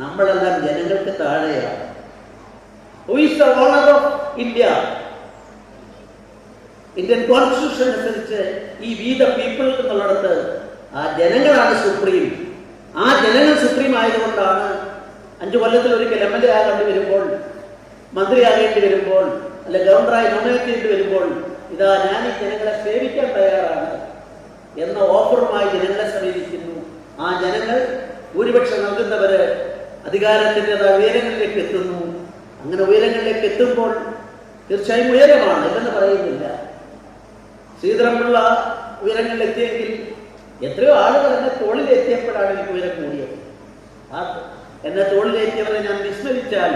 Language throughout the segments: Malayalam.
നമ്മളെല്ലാം ജനങ്ങൾക്ക് താഴെയാണ്. ഓഫ് ഇന്ത്യ ഇന്ത്യൻ കോൺസ്റ്റിറ്റ്യൂഷൻ അനുസരിച്ച് ഈ വി ദ പീപ്പിൾ എന്നുള്ളിടത്ത് ആ ജനങ്ങളാണ് സുപ്രീം ആ ജനങ്ങൾ സുപ്രീം ആയതുകൊണ്ടാണ് അഞ്ചു കൊല്ലത്തിൽ ഒരിക്കൽ എം എൽ എ ആകേണ്ടി വരുമ്പോൾ മന്ത്രിയാകേണ്ടി വരുമ്പോൾ അല്ലെ ഗവർണറായി നോമിനേറ്റ് ചെയ്ത് വരുമ്പോൾ ഇതാ ഞാൻ ഈ ജനങ്ങളെ സേവിക്കാൻ തയ്യാറാണ് എന്ന ഓഫറുമായി ജനങ്ങളെ സമീപിക്കുന്നു. ആ ജനങ്ങൾ ഭൂരിപക്ഷം നൽകുന്നവര് അധികാരത്തിന്റെ ഉയരങ്ങളിലേക്ക് എത്തുന്നു. അങ്ങനെ ഉയരങ്ങളിലേക്ക് എത്തുമ്പോൾ തീർച്ചയായും ഉയരമാണ് ഇല്ലെന്ന് പറയുന്നില്ല. ശ്രീധരമുള്ള ഉയരങ്ങളിലെത്തിയെങ്കിൽ എത്രയോ ആളുകൾ എന്നെ തോളിലെത്തിയപ്പോഴാണ് എനിക്ക് ഉയരം കൂടിയത്. ആ എന്നെ തോളിലേറ്റിയവരെ ഞാൻ വിസ്മരിച്ചാൽ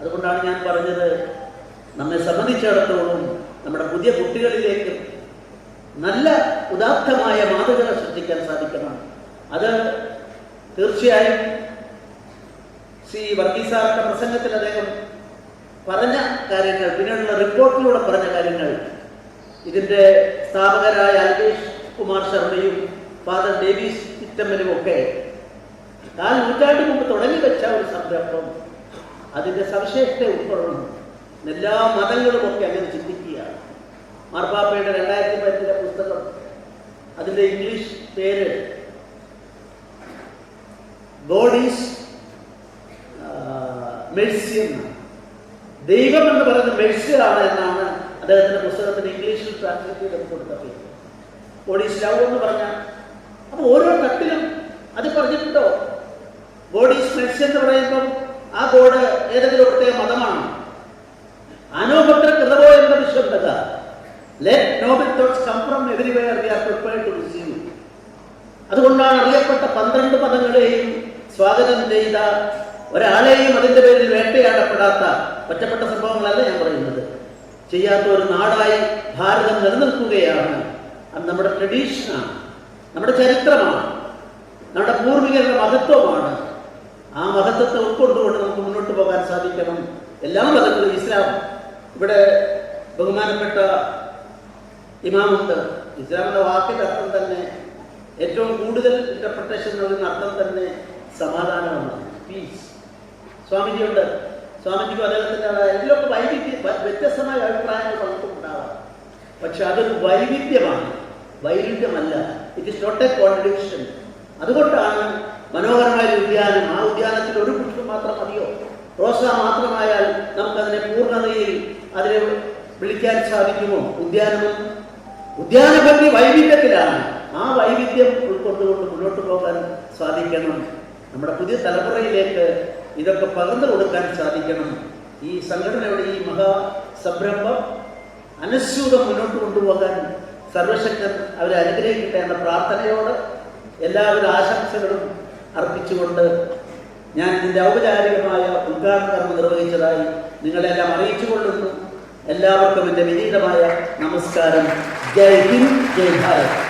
അതുകൊണ്ടാണ് ഞാൻ പറഞ്ഞത് നമ്മെ സംബന്ധിച്ചിടത്തോളം നമ്മുടെ പുതിയ കുട്ടികളിലേക്ക് നല്ല ഉദാത്തമായ മാതൃകകൾ സൃഷ്ടിക്കാൻ സാധിക്കണം. അത് തീർച്ചയായും ശ്രീ വർഗീസാറിന്റെ പ്രസംഗത്തിൽ അദ്ദേഹം പറഞ്ഞ കാര്യങ്ങൾ പിന്നീടുള്ള റിപ്പോർട്ടിലൂടെ പറഞ്ഞ കാര്യങ്ങൾ. ഇതിന്റെ സ്ഥാപകരായ അൽകേഷ് കുമാർ ശർമ്മയും ഫാദർ ഡേവിസ് ഇറ്റമ്മലും ഒക്കെ കാൽ നൂറ്റാണ്ട് മുമ്പ് തുടങ്ങി വെച്ച ഒരു സംരംഭം. അതിന്റെ സവിശേഷത ഉൾക്കൊള്ളണം. എല്ലാ മതങ്ങളും ഒക്കെ അങ്ങനെ ചിന്തിക്കുകയാണ്. മാർപ്പാപ്പയുടെ രണ്ടായിരത്തി പതിനെട്ടിലെ പുസ്തകം അതിന്റെ ഇംഗ്ലീഷ് പേര് ഗോഡ് ഈസ് മെഴ്സി എന്നാണ് ദൈവം എന്ന് പറയുന്നത് മെഴ്സിയാണ് എന്നാണ് അദ്ദേഹത്തിന്റെ പുസ്തകത്തിന് ഇംഗ്ലീഷിൽ ട്രാൻസ്ലേറ്റ് ചെയ്ത് കൊടുത്ത പേര് ഗോഡ് ലവ് എന്ന് പറഞ്ഞാൽ അപ്പൊ ഓരോ തട്ടിലും അത് പറഞ്ഞിട്ടുണ്ടോ? ഗോഡ് മെഴ്സി എന്ന് പറയുമ്പം ആ ഗോഡ് ഏതെങ്കിലും പ്രത്യേക മതമാണ്. അനോഭദ്ര കൃതവോ എന്ന വിശ്വന്തത let noble thoughts come from everywhere we are prepared to receive അതുകൊണ്ടാണ് അറിയപ്പെട്ട പന്ത്രണ്ട് പദങ്ങളെയും സ്വാഗതം ചെയ്ത ഒരാളെയും അതിന്റെ പേരിൽ വേട്ടയാടപ്പെടാത്ത ഒറ്റപ്പെട്ട സംഭവങ്ങളല്ല ഞാൻ പറയുന്നത്. ചെയ്യാത്ത ഒരു നാടായി ഭാരതം നിലനിൽക്കുകയാണ്. അത് നമ്മുടെ ട്രഡീഷനാണ് നമ്മുടെ ചരിത്രമാണ്. നമ്മുടെ പൂർവികരുടെ മഹത്വമാണ്. ആ മഹത്വത്തെ ഉൾക്കൊണ്ടുകൊണ്ട് നമുക്ക് മുന്നോട്ട് പോകാൻ സാധിക്കണം. എല്ലാ മതങ്ങളും ഇസ്ലാം. ഇവിടെ ബഹുമാനപ്പെട്ട ഇമാമുണ്ട്. ഇസ്ലാം എന്ന വാക്കിന്റെ അർത്ഥം തന്നെ ഏറ്റവും കൂടുതൽ ഇന്റർപ്രിട്ടേഷൻ നൽകുന്ന അർത്ഥം തന്നെ സമാധാനമാണ്. പീസ് സ്വാമിജിയുണ്ട് സ്വാമിജിക്കും അദ്ദേഹത്തിന്റെ ഇതിലൊക്കെ വൈവിധ്യ വ്യത്യസ്തമായ അഭിപ്രായങ്ങൾ പലർക്കും ഉണ്ടാവാം പക്ഷെ അതൊരു വൈവിധ്യമാണ്. വൈരുദ്ധ്യമല്ല it is not a contradiction അതുകൊണ്ടാണ് മനോഹരമായ ഒരു ഉദ്യാനം ആ ഉദ്യാനത്തിൽ ഒരു പുഷ്പം മാത്രം മതിയോ? റോസ മാത്രമായാൽ നമുക്കതിനെ പൂർണതയിൽ അതിനെ വിളിക്കാൻ സാധിക്കുമോ? ഉദ്യാനം ഉദ്യാനഭംഗി വൈവിധ്യത്തിലാണ്. ആ വൈവിധ്യം ഉൾക്കൊണ്ടുകൊണ്ട് മുന്നോട്ട് പോകാൻ സാധിക്കണം. നമ്മുടെ പുതിയ തലമുറയിലേക്ക് ഇതൊക്കെ പകർന്നു കൊടുക്കാൻ സാധിക്കണം. ഈ സംഘടനയുടെ ഈ മഹാ സംരംഭം അനുസ്യൂതം മുന്നോട്ട് കൊണ്ടുപോകാൻ സർവശക്തൻ അവരെ അനുഗ്രഹിക്കട്ടെ എന്ന പ്രാർത്ഥനയോട് എല്ലാവിധ ആശംസകളും അർപ്പിച്ചുകൊണ്ട് ഞാൻ ഇതിന്റെ ഔപചാരികമായ ഉദ്ഘാടന കർമ്മം നിർവഹിച്ചതായി നിങ്ങളെല്ലാം അറിയിച്ചു കൊള്ളുന്നു എല്ലാവർക്കും എന്റെ വിനീതമായ നമസ്കാരം. ജയ് ഹിന്ദ് ജയ് ഭാരത്.